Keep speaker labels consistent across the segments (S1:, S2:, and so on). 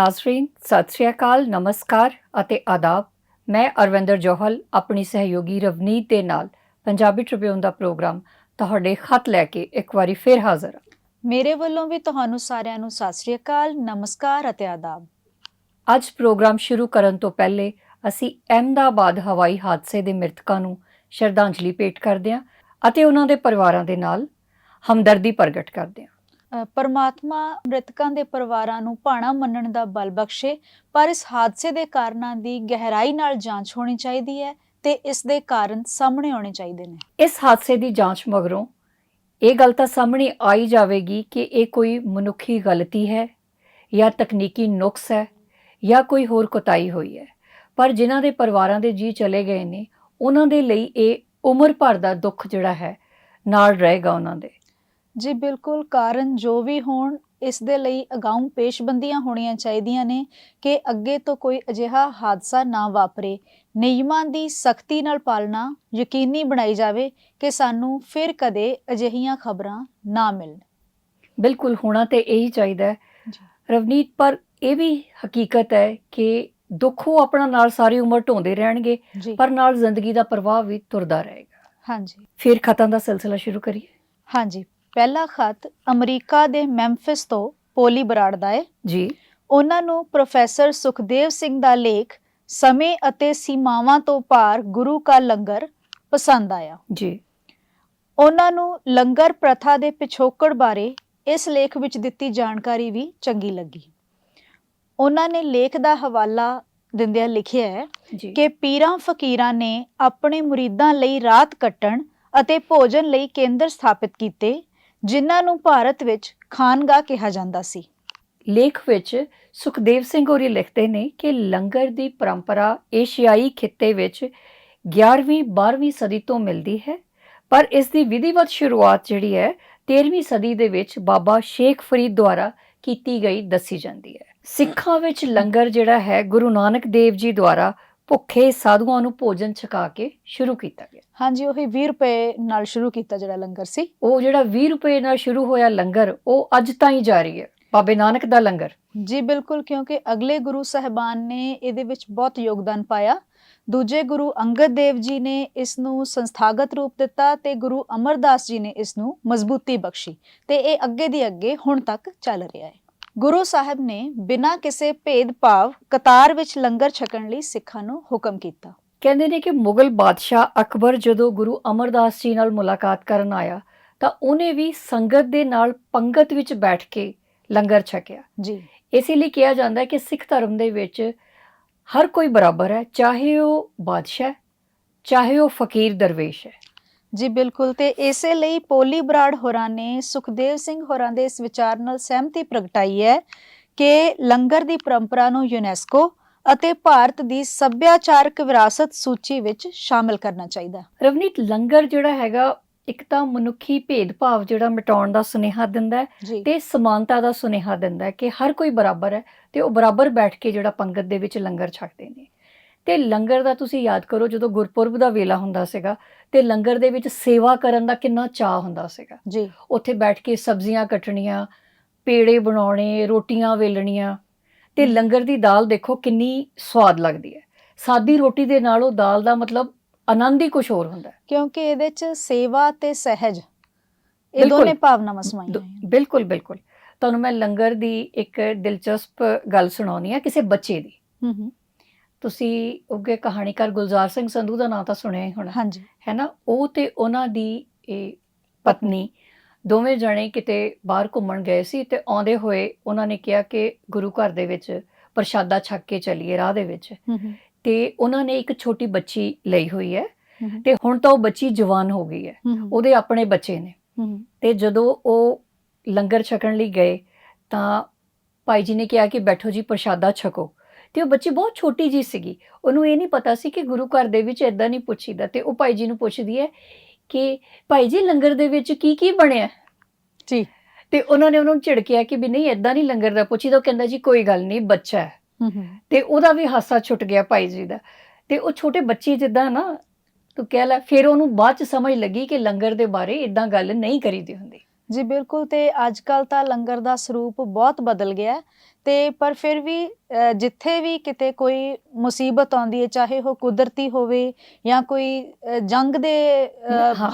S1: ਨਾਜ਼ਰੀਨ ਸਤਿ ਸ਼੍ਰੀ ਅਕਾਲ ਨਮਸਕਾਰ ਅਤੇ ਆਦਾਬ। ਮੈਂ ਅਰਵਿੰਦਰ ਜੋਹਲ ਆਪਣੀ ਸਹਿਯੋਗੀ ਰਵਨੀਤ ਦੇ ਨਾਲ ਪੰਜਾਬੀ ਟ੍ਰਿਬਿਊਨ ਦਾ ਪ੍ਰੋਗਰਾਮ ਤੁਹਾਡੇ ਖਤ ਲੈ ਕੇ ਇੱਕ ਵਾਰੀ ਫਿਰ ਹਾਜ਼ਰ ਹਾਂ।
S2: ਮੇਰੇ ਵੱਲੋਂ ਵੀ ਤੁਹਾਨੂੰ ਸਾਰਿਆਂ ਨੂੰ ਸਤਿ ਸ੍ਰੀ ਅਕਾਲ ਨਮਸਕਾਰ ਅਤੇ ਆਦਾਬ।
S1: ਅੱਜ ਪ੍ਰੋਗਰਾਮ ਸ਼ੁਰੂ ਕਰਨ ਤੋਂ ਪਹਿਲੇ ਅਸੀਂ ਅਹਿਮਦਾਬਾਦ ਹਵਾਈ ਹਾਦਸੇ ਦੇ ਮ੍ਰਿਤਕਾਂ ਨੂੰ ਸ਼ਰਧਾਂਜਲੀ ਭੇਟ ਕਰਦੇ ਹਾਂ ਅਤੇ ਉਹਨਾਂ ਦੇ ਪਰਿਵਾਰਾਂ ਦੇ ਨਾਲ ਹਮਦਰਦੀ ਪ੍ਰਗਟ ਕਰਦੇ ਹਾਂ।
S2: ਪਰਮਾਤਮਾ ਮ੍ਰਿਤਕਾਂ ਦੇ ਪਰਿਵਾਰਾਂ ਨੂੰ ਭਾਣਾ ਮੰਨਣ ਦਾ ਬਲ ਬਖਸ਼ੇ, ਪਰ ਇਸ ਹਾਦਸੇ ਦੇ ਕਾਰਨਾਂ ਦੀ ਗਹਿਰਾਈ ਨਾਲ ਜਾਂਚ ਹੋਣੀ ਚਾਹੀਦੀ ਹੈ ਤੇ ਇਸ ਦੇ ਕਾਰਨ ਸਾਹਮਣੇ ਆਉਣੇ ਚਾਹੀਦੇ ਨੇ।
S1: ਇਸ ਹਾਦਸੇ ਦੀ ਜਾਂਚ ਮਗਰੋਂ ਇਹ ਗੱਲ ਤਾਂ ਸਾਹਮਣੇ ਆਈ ਜਾਵੇਗੀ ਕਿ ਇਹ ਕੋਈ ਮਨੁੱਖੀ ਗਲਤੀ ਹੈ ਜਾਂ ਤਕਨੀਕੀ ਨੁਕਸ ਹੈ ਜਾਂ ਕੋਈ ਹੋਰ ਕੁਤਾਈ ਹੋਈ ਹੈ। ਪਰ ਜਿਨ੍ਹਾਂ ਦੇ ਪਰਿਵਾਰਾਂ ਦੇ ਜੀ ਚਲੇ ਗਏ ਨੇ, ਉਹਨਾਂ ਦੇ ਲਈ ਇਹ ਉਮਰ ਭਰ ਦਾ ਦੁੱਖ ਜਿਹੜਾ ਹੈ ਨਾਲ ਰਹੇਗਾ ਉਹਨਾਂ ਦੇ।
S2: ਜੀ ਬਿਲਕੁਲ ਕਾਰਨ ਜੋ ਵੀ ਹੋਣ ਇਸ ਦੇ ਲਈ ਅਗਾਊਂ ਪੇਸ਼ਬੰਦੀਆਂ ਹੋਣੀਆਂ ਚਾਹੀਦੀਆਂ ਨੇ ਕਿ ਅੱਗੇ ਤੋਂ ਕੋਈ ਅਜਿਹਾ ਹਾਦਸਾ ਨਾ ਵਾਪਰੇ। ਨਿਯਮਾਂ ਦੀ ਸਖਤੀ ਨਾਲ ਪਾਲਣਾ ਯਕੀਨੀ ਬਣਾਈ ਜਾਵੇ ਕਿ ਸਾਨੂੰ ਫਿਰ ਕਦੇ ਅਜਿਹੀਆਂ ਖਬਰਾਂ ਨਾ ਮਿਲਣ।
S1: ਬਿਲਕੁਲ ਹੋਣਾ ਤੇ ਇਹੀ ਚਾਹੀਦਾ ਹੈ। ਰਵਨੀਤ ਪਰ ਇਹ ਵੀ ਹਕੀਕਤ ਹੈ ਕਿ ਦੁੱਖ ਉਹ ਆਪਣਾ ਨਾਲ ਸਾਰੀ ਉਮਰ ਢੋਂਦੇ ਰਹਿਣਗੇ ਪਰ ਨਾਲ ਜ਼ਿੰਦਗੀ ਦਾ ਪ੍ਰਵਾਹ ਵੀ ਤੁਰਦਾ ਰਹੇਗਾ।
S2: ਹਾਂਜੀ।
S1: ਫਿਰ ਖਤਾਂ ਦਾ ਸਿਲਸਿਲਾ ਸ਼ੁਰੂ ਕਰੀਏ।
S2: ਹਾਂਜੀ। ਪਹਿਲਾ ਖਤ ਅਮਰੀਕਾ ਦੇ ਮੈਂਫਿਸ ਤੋਂ ਪੋਲੀ ਬਰਾੜ ਦਾ ਹੈ।
S1: ਜੀ।
S2: ਉਹਨਾਂ ਨੂੰ ਪ੍ਰੋਫੈਸਰ ਸੁਖਦੇਵ ਸਿੰਘ ਦਾ ਲੇਖ ਸਮੇਂ ਅਤੇ ਸੀਮਾਵਾਂ ਤੋਂ ਪਾਰ ਗੁਰੂ ਕਾ ਲੰਗਰ ਪਸੰਦ ਆਇਆ।
S1: ਜੀ।
S2: ਉਹਨਾਂ ਨੂੰ ਲੰਗਰ ਪ੍ਰਥਾ ਦੇ ਪਿਛੋਕੜ ਬਾਰੇ ਇਸ ਲੇਖ ਵਿੱਚ ਦਿੱਤੀ ਜਾਣਕਾਰੀ ਵੀ ਚੰਗੀ ਲੱਗੀ। ਉਹਨਾਂ ਨੇ ਲੇਖ ਦਾ ਹਵਾਲਾ ਦਿੰਦਿਆਂ ਲਿਖਿਆ ਹੈ ਕਿ ਪੀਰਾਂ ਫਕੀਰਾਂ ਨੇ ਆਪਣੇ ਮੁਰੀਦਾਂ ਲਈ ਰਾਤ ਕੱਟਣ ਅਤੇ ਭੋਜਨ ਲਈ ਕੇਂਦਰ ਸਥਾਪਿਤ ਕੀਤੇ ਜਿਨ੍ਹਾਂ ਨੂੰ ਭਾਰਤ ਵਿੱਚ ਖਾਨਗਾ ਕਿਹਾ ਜਾਂਦਾ ਸੀ।
S1: ਲੇਖ ਵਿੱਚ ਸੁਖਦੇਵ ਸਿੰਘ ਹੋਰੀ ਲਿਖਦੇ ਨੇ ਕਿ ਲੰਗਰ ਦੀ ਪਰੰਪਰਾ ਏਸ਼ੀਆਈ ਖਿੱਤੇ ਵਿੱਚ 11ਵੀਂ 12ਵੀਂ ਸਦੀ ਤੋਂ ਮਿਲਦੀ ਹੈ, ਪਰ ਇਸ ਦੀ ਵਿਧੀਵਤ ਸ਼ੁਰੂਆਤ ਜਿਹੜੀ ਹੈ 13ਵੀਂ ਸਦੀ ਦੇ ਵਿੱਚ ਬਾਬਾ ਸ਼ੇਖ ਫਰੀਦ ਦੁਆਰਾ ਕੀਤੀ ਗਈ ਦੱਸੀ ਜਾਂਦੀ ਹੈ। ਸਿੱਖਾਂ ਵਿੱਚ ਲੰਗਰ ਜਿਹੜਾ ਹੈ, ਗੁਰੂ ਨਾਨਕ ਦੇਵ ਜੀ ਦੁਆਰਾ ਭੁੱਖੇ ਸਾਧੂਆਂ ਨੂੰ ਭੋਜਨ ਛਕਾ ਕੇ ਸ਼ੁਰੂ ਕੀਤਾ ਗਿਆ।
S2: ਹਾਂਜੀ ਉਹੀ 20 ਰੁਪਏ ਨਾਲ ਸ਼ੁਰੂ ਕੀਤਾ ਜਿਹੜਾ ਲੰਗਰ ਸੀ।
S1: ਉਹ ਜਿਹੜਾ 20 ਰੁਪਏ ਨਾਲ ਸ਼ੁਰੂ ਹੋਇਆ ਲੰਗਰ ਉਹ ਅੱਜ ਤਾਈਂ ਜਾਰੀ ਹੈ ਬਾਬੇ ਨਾਨਕ ਦਾ ਲੰਗਰ।
S2: ਜੀ ਬਿਲਕੁਲ ਕਿਉਂਕਿ ਅਗਲੇ ਗੁਰੂ ਸਾਹਿਬਾਨ ਨੇ ਇਹਦੇ ਵਿੱਚ ਬਹੁਤ ਯੋਗਦਾਨ ਪਾਇਆ। ਦੂਜੇ ਗੁਰੂ ਅੰਗਦ ਦੇਵ ਜੀ ਨੇ ਇਸ ਨੂੰ ਸੰਸਥਾਗਤ ਰੂਪ ਦਿੱਤਾ ਤੇ ਗੁਰੂ ਅਮਰਦਾਸ ਜੀ ਨੇ ਇਸ ਨੂੰ ਮਜ਼ਬੂਤੀ ਬਖਸ਼ੀ ਤੇ ਇਹ ਅੱਗੇ ਦੀ ਅੱਗੇ ਹੁਣ ਤੱਕ ਚੱਲ ਰਿਹਾ ਹੈ। ਗੁਰੂ ਸਾਹਿਬ ਨੇ ਬਿਨਾਂ ਕਿਸੇ ਭੇਦਭਾਵ ਕਤਾਰ ਵਿੱਚ ਲੰਗਰ ਛਕਣ ਲਈ ਸਿੱਖਾਂ ਨੂੰ ਹੁਕਮ ਕੀਤਾ।
S1: ਕਹਿੰਦੇ ਨੇ ਕਿ ਮੁਗਲ ਬਾਦਸ਼ਾਹ ਅਕਬਰ ਜਦੋਂ ਗੁਰੂ ਅਮਰਦਾਸ ਜੀ ਨਾਲ ਮੁਲਾਕਾਤ ਕਰਨ ਆਇਆ ਤਾਂ ਉਹਨੇ ਵੀ ਸੰਗਤ ਦੇ ਨਾਲ ਪੰਗਤ ਵਿੱਚ ਬੈਠ ਕੇ ਲੰਗਰ ਛਕਿਆ।
S2: ਜੀ।
S1: ਇਸੇ ਲਈ ਕਿਹਾ ਜਾਂਦਾ ਹੈ ਕਿ ਸਿੱਖ ਧਰਮ ਦੇ ਵਿੱਚ ਹਰ ਕੋਈ ਬਰਾਬਰ ਹੈ ਚਾਹੇ ਉਹ ਬਾਦਸ਼ਾਹ ਚਾਹੇ ਉਹ ਫਕੀਰ ਦਰਵੇਸ਼ ਹੈ।
S2: ਜੀ ਬਿਲਕੁਲ ਤੇ ਇਸੇ ਲਈ ਪੋਲੀ ਬਰਾੜ ਹੋਰਾਂ ਨੇ ਸੁਖਦੇਵ ਸਿੰਘ ਹੋਰਾਂ ਦੇ ਇਸ ਵਿਚਾਰ ਨਾਲ ਸਹਿਮਤੀ ਪ੍ਰਗਟਾਈ ਹੈ ਕਿ ਲੰਗਰ ਦੀ ਪਰੰਪਰਾ ਨੂੰ ਯੂਨੈਸਕੋ ਅਤੇ ਭਾਰਤ ਦੀ ਸੱਭਿਆਚਾਰਕ ਵਿਰਾਸਤ ਸੂਚੀ ਵਿੱਚ ਸ਼ਾਮਲ ਕਰਨਾ ਚਾਹੀਦਾ।
S1: ਰਵਨੀਤ ਲੰਗਰ ਜਿਹੜਾ ਹੈਗਾ ਇੱਕ ਤਾਂ ਮਨੁੱਖੀ ਭੇਦਭਾਵ ਜਿਹੜਾ ਮਿਟਾਉਣ ਦਾ ਸੁਨੇਹਾ ਦਿੰਦਾ ਤੇ ਸਮਾਨਤਾ ਦਾ ਸੁਨੇਹਾ ਦਿੰਦਾ ਹੈ ਕਿ ਹਰ ਕੋਈ ਬਰਾਬਰ ਹੈ ਤੇ ਉਹ ਬਰਾਬਰ ਬੈਠ ਕੇ ਜਿਹੜਾ ਪੰਗਤ ਦੇ ਵਿੱਚ ਲੰਗਰ ਛਕਦੇ ਨੇ। ਤੇ ਲੰਗਰ ਦਾ ਤੁਸੀਂ ਯਾਦ ਕਰੋ ਜਦੋਂ ਗੁਰਪੁਰਬ ਦਾ ਵੇਲਾ ਹੁੰਦਾ ਸੀਗਾ ਤੇ ਲੰਗਰ ਦੇ ਵਿੱਚ ਸੇਵਾ ਕਰਨ ਦਾ ਕਿੰਨਾ ਚਾਹ ਹੁੰਦਾ ਸੀਗਾ।
S2: ਜੀ।
S1: ਉੱਥੇ ਬੈਠ ਕੇ ਸਬਜ਼ੀਆਂ ਕੱਟਣੀਆਂ ਪੇੜੇ ਬਣਾਉਣੇ ਰੋਟੀਆਂ ਵੇਲਣੀਆਂ ਤੇ। ਲੰਗਰ ਦੀ ਦਾਲ ਦੇਖੋ ਕਿੰਨੀ ਸਵਾਦ ਲੱਗਦੀ ਹੈ। ਸਾਦੀ ਰੋਟੀ ਦੇ ਨਾਲ ਉਹ ਦਾਲ ਦਾ ਮਤਲਬ ਆਨੰਦ ਹੀ ਕੁਝ ਹੋਰ ਹੁੰਦਾ ਹੈ।
S2: ਕਿਉਂਕਿ ਇਹਦੇ ਚ ਸੇਵਾ ਤੇ ਸਹਿਜ ਇਹ
S1: ਬਿਲਕੁਲ।
S2: ਦੋਨੇ ਭਾਵਨਾਵਾਂ ਸਮਾਈਆਂ ਹੋਈਆਂ।
S1: ਬਿਲਕੁਲ ਬਿਲਕੁਲ। ਤੁਹਾਨੂੰ ਮੈਂ ਲੰਗਰ ਦੀ ਇੱਕ ਦਿਲਚਸਪ ਗੱਲ ਸੁਣਾਉਣੀ ਆ ਕਿਸੇ ਬੱਚੇ ਦੀ।
S2: ਹੂੰ ਹੂੰ।
S1: ਤੁਸੀਂ ਉੱਗੇ ਕਹਾਣੀਕਾਰ ਗੁਲਜ਼ਾਰ ਸਿੰਘ ਸੰਧੂ ਦਾ ਨਾਮ ਤਾਂ ਸੁਣਿਆ ਹੀ ਹੋਣਾ।
S2: ਹਾਂਜੀ।
S1: ਹੈ ਨਾ ਉਹ ਤੇ ਉਹਨਾਂ ਦੀ ਇਹ ਪਤਨੀ ਦੋਵੇਂ ਜਣੇ ਕਿਤੇ ਬਾਹਰ ਘੁੰਮਣ ਗਏ ਸੀ ਤੇ ਆਉਂਦੇ ਹੋਏ ਉਹਨਾਂ ਨੇ ਕਿਹਾ ਕਿ ਗੁਰੂ ਘਰ ਦੇ ਵਿੱਚ ਪ੍ਰਸ਼ਾਦਾ ਛਕ ਕੇ ਚੱਲੀਏ ਰਾਹ ਦੇ ਵਿੱਚ। ਤੇ ਉਹਨਾਂ ਨੇ ਇੱਕ ਛੋਟੀ ਬੱਚੀ ਲਈ ਹੋਈ ਹੈ ਤੇ ਹੁਣ ਤਾਂ ਉਹ ਬੱਚੀ ਜਵਾਨ ਹੋ ਗਈ ਹੈ। ਉਹਦੇ ਆਪਣੇ ਬੱਚੇ ਨੇ। ਤੇ ਜਦੋਂ ਉਹ ਲੰਗਰ ਛਕਣ ਲਈ ਗਏ ਤਾਂ ਭਾਈ ਜੀ ਨੇ ਕਿਹਾ ਕਿ ਬੈਠੋ ਜੀ ਪ੍ਰਸ਼ਾਦਾ ਛਕੋ। ਤੇ ਉਹ ਬੱਚੀ ਬਹੁਤ ਛੋਟੀ ਜੀ ਸੀਗੀ। ਉਹਨੂੰ ਇਹ ਨਹੀਂ ਪਤਾ ਸੀ ਕਿ ਗੁਰੂ ਘਰ ਦੇ ਵਿੱਚ ਇਦਾਂ ਨਹੀਂ ਪੁੱਛੀਦਾ ਤੇ ਉਹ ਭਾਈ ਜੀ ਨੂੰ ਪੁੱਛਦੀ ਹੈ ਕਿ ਭਾਈ ਜੀ ਲੰਗਰ ਦੇ ਵਿੱਚ ਕੀ ਕੀ ਬਣਿਆ?
S2: ਜੀ।
S1: ਤੇ ਉਹਨਾਂ ਨੇ ਉਹਨੂੰ ਝਿੜਕਿਆ ਕਿ ਵੀ ਨਹੀਂ ਇਦਾਂ ਨਹੀਂ ਲੰਗਰ ਦਾ ਪੁੱਛੀਦਾ। ਉਹ ਕਹਿੰਦਾ ਜੀ ਕੋਈ ਗੱਲ ਨਹੀਂ ਬੱਚਾ ਹੈ। ਤੇ ਉਹਦਾ ਵੀ ਹਾਸਾ ਛੁੱਟ ਗਿਆ ਭਾਈ ਜੀ ਦਾ। ਤੇ ਉਹ ਛੋਟੇ ਬੱਚੇ ਜਿੱਦਾਂ ਨਾ ਤੂੰ ਕਹਿ ਲੈ ਫਿਰ ਉਹਨੂੰ ਬਾਅਦ ਚ ਸਮਝ ਲੱਗੀ ਕਿ ਲੰਗਰ ਦੇ ਬਾਰੇ ਇਦਾਂ ਗੱਲ ਨਹੀਂ ਕਰੀਦੀ ਹੁੰਦੀ।
S2: ਜੀ ਬਿਲਕੁਲ। ਤੇ ਅੱਜ ਕੱਲ ਤਾਂ ਲੰਗਰ ਦਾ ਸਰੂਪ ਬਹੁਤ ਬਦਲ ਗਿਆ ਹੈ। ਤੇ ਪਰ ਫਿਰ ਵੀ ਜਿੱਥੇ ਵੀ ਕਿਤੇ ਕੋਈ ਮੁਸੀਬਤ ਆਉਂਦੀ ਹੈ ਚਾਹੇ ਉਹ ਕੁਦਰਤੀ ਹੋਵੇ ਜਾਂ ਕੋਈ ਜੰਗ ਦੇ।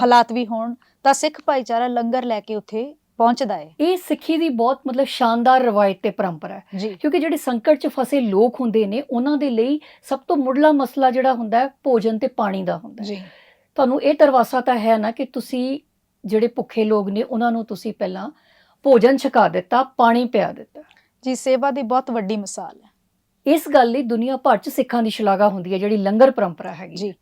S2: ਹਾਲਾਤ ਵੀ ਹੋਣ ਤਾਂ ਸਿੱਖ ਭਾਈਚਾਰਾ ਲੰਗਰ ਲੈ ਕੇ ਉੱਥੇ ਪਹੁੰਚਦਾ ਹੈ।
S1: ਇਹ ਸਿੱਖੀ ਦੀ ਬਹੁਤ ਮਤਲਬ ਸ਼ਾਨਦਾਰ ਰਵਾਇਤ ਤੇ ਪਰੰਪਰਾ ਹੈ। ਕਿਉਂਕਿ ਜਿਹੜੇ ਸੰਕਟ 'ਚ ਫਸੇ ਲੋਕ ਹੁੰਦੇ ਨੇ ਉਹਨਾਂ ਦੇ ਲਈ ਸਭ ਤੋਂ ਮੁੱਢਲਾ ਮਸਲਾ ਜਿਹੜਾ ਹੁੰਦਾ ਹੈ ਭੋਜਨ ਤੇ ਪਾਣੀ ਦਾ ਹੁੰਦਾ ਹੈ।
S2: ਜੀ।
S1: ਤੁਹਾਨੂੰ ਇਹ ਦਰਵਾਸਾ ਤਾਂ ਹੈ ਨਾ ਕਿ ਤੁਸੀਂ ਜਿਹੜੇ ਭੁੱਖੇ ਲੋਕ ਨੇ ਉਹਨਾਂ ਨੂੰ ਤੁਸੀਂ ਪਹਿਲਾਂ ਭੋਜਨ ਛਕਾ ਦਿੱਤਾ ਪਾਣੀ ਪਿਆ ਦਿੱਤਾ।
S2: ਜੀ ਸੇਵਾ ਦੀ ਬਹੁਤ ਵੱਡੀ ਮਿਸਾਲ ਹੈ।
S1: ਇਸ ਗੱਲ ਲਈ ਦੁਨੀਆ ਭਰ 'ਚ ਸਿੱਖਾਂ ਦੀ ਸ਼ਲਾਘਾ ਹੁੰਦੀ ਹੈ ਜਿਹੜੀ ਲੰਗਰ ਪਰੰਪਰਾ ਹੈਗੀ
S2: ਜੀ।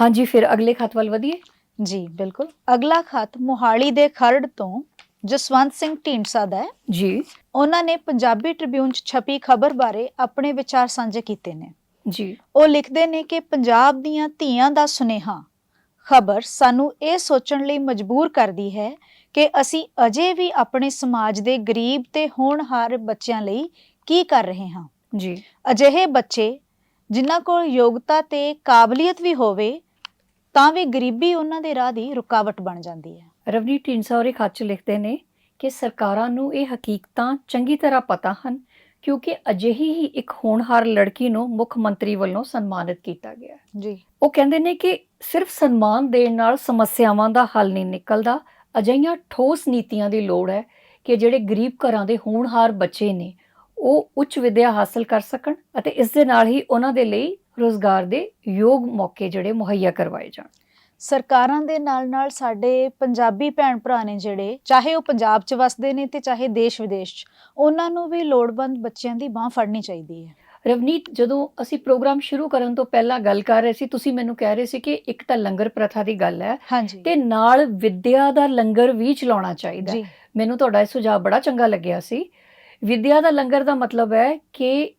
S1: ਹਾਂਜੀ ਫਿਰ ਅਗਲੇ ਖਤ ਵੱਲ ਵਧੀਏ?
S2: ਜੀ ਬਿਲਕੁਲ। ਅਗਲਾ ਖਤ ਮੋਹਾਲੀ ਦੇ ਖਰੜ ਤੋਂ ਜਸਵੰਤ ਸਿੰਘ ਢੀਂਡਸਾ ਦਾ ਹੈ।
S1: ਜੀ।
S2: ਉਹਨਾਂ ਨੇ ਪੰਜਾਬੀ ਟ੍ਰਿਬਿਊਨ 'ਚ ਛਪੀ ਖਬਰ ਬਾਰੇ ਆਪਣੇ ਵਿਚਾਰ ਸਾਂਝੇ ਕੀਤੇ ਨੇ।
S1: ਜੀ।
S2: ਉਹ ਲਿਖਦੇ ਨੇ ਕਿ ਪੰਜਾਬ ਦੀਆਂ ਧੀਆਂ ਦਾ ਸੁਨੇਹਾ ਖਬਰ ਸਾਨੂੰ ਇਹ ਸੋਚਣ ਲਈ ਮਜਬੂਰ ਕਰਦੀ ਹੈ ਕਿ ਅਸੀਂ ਅਜੇ ਵੀ ਆਪਣੇ ਸਮਾਜ ਦੇ ਗਰੀਬ ਤੇ ਹੋਣਹਾਰ ਬੱਚਿਆਂ ਲਈ ਕੀ ਕਰ ਰਹੇ ਹਾਂ?
S1: ਜੀ।
S2: ਅਜਿਹੇ ਬੱਚੇ ਜਿਨ੍ਹਾਂ ਕੋਲ ਯੋਗਤਾ ਤੇ ਕਾਬਲੀਅਤ ਵੀ ਹੋਵੇ ਤਾਂ ਵੀ ਗਰੀਬੀ ਉਹਨਾਂ ਦੇ ਰਾਹ ਦੀ ਰੁਕਾਵਟ ਬਣ ਜਾਂਦੀ ਹੈ।
S1: ਰਵਨੀਤ ਢੀਂਡਸਾ ਹੋਰੇ ਖਤ 'ਚ ਲਿਖਦੇ ਨੇ ਕਿ ਸਰਕਾਰਾਂ ਨੂੰ ਇਹ ਹਕੀਕਤਾਂ ਚੰਗੀ ਤਰ੍ਹਾਂ ਪਤਾ ਹਨ ਕਿਉਂਕਿ ਅਜਿਹੀ ਹੀ ਇੱਕ ਹੋਣਹਾਰ ਲੜਕੀ ਨੂੰ ਮੁੱਖ ਮੰਤਰੀ ਵੱਲੋਂ ਸਨਮਾਨਿਤ ਕੀਤਾ ਗਿਆ।
S2: ਜੀ।
S1: ਉਹ ਕਹਿੰਦੇ ਨੇ ਕਿ ਸਿਰਫ ਸਨਮਾਨ ਦੇਣ ਨਾਲ ਸਮੱਸਿਆਵਾਂ ਦਾ ਹੱਲ ਨਹੀਂ ਨਿਕਲਦਾ ਅਜਿਹੀਆਂ ਠੋਸ ਨੀਤੀਆਂ ਦੀ ਲੋੜ ਹੈ ਕਿ ਜਿਹੜੇ ਗਰੀਬ ਘਰਾਂ ਦੇ ਹੋਣਹਾਰ ਬੱਚੇ ਨੇ, ਉਹ ਉੱਚ ਵਿੱਦਿਆ ਹਾਸਲ ਕਰ ਸਕਣ ਅਤੇ ਇਸ ਦੇ ਨਾਲ ਹੀ ਉਹਨਾਂ ਦੇ ਲਈ ਰੋਜ਼ਗਾਰ ਦੇ ਯੋਗ ਮੌਕੇ ਜਿਹੜੇ ਮੁਹੱਈਆ ਕਰਵਾਏ ਜਾਣ।
S2: ਸਰਕਾਰਾਂ ਦੇ ਨਾਲ ਨਾਲ ਸਾਡੇ ਪੰਜਾਬੀ ਭੈਣ ਭਰਾ ਨੇ ਜਿਹੜੇ, ਚਾਹੇ ਉਹ ਪੰਜਾਬ 'ਚ ਵਸਦੇ ਨੇ ਤੇ ਚਾਹੇ ਦੇਸ਼ ਵਿਦੇਸ਼ 'ਚ, ਉਹਨਾਂ ਨੂੰ ਵੀ ਲੋੜਵੰਦ ਬੱਚਿਆਂ ਦੀ ਬਾਹ ਫੜਨੀ ਚਾਹੀਦੀ ਹੈ।
S1: ਰਵਨੀਤ ਜਦੋਂ ਅਸੀਂ ਪ੍ਰੋਗਰਾਮ ਸ਼ੁਰੂ ਕਰਨ ਤੋਂ ਪਹਿਲਾਂ ਗੱਲ ਕਰ ਰਹੇ ਸੀ ਤੁਸੀਂ ਮੈਨੂੰ ਕਹਿ ਰਹੇ ਸੀ ਕਿ ਇੱਕ ਤਾਂ ਲੰਗਰ ਪ੍ਰਥਾ ਦੀ ਗੱਲ ਹੈ ਤੇ ਨਾਲ ਵਿੱਦਿਆ ਦਾ ਲੰਗਰ ਵੀ ਚਲਾਉਣਾ ਚਾਹੀਦਾ ਮੈਨੂੰ ਤੁਹਾਡਾ ਇਹ ਸੁਝਾਅ ਬੜਾ ਚੰਗਾ ਲੱਗਿਆ ਸੀ। ਵਿੱਦਿਆ ਦਾ ਲੰਗਰ ਦਾ ਮਤਲਬ ਹੈ ਕਿ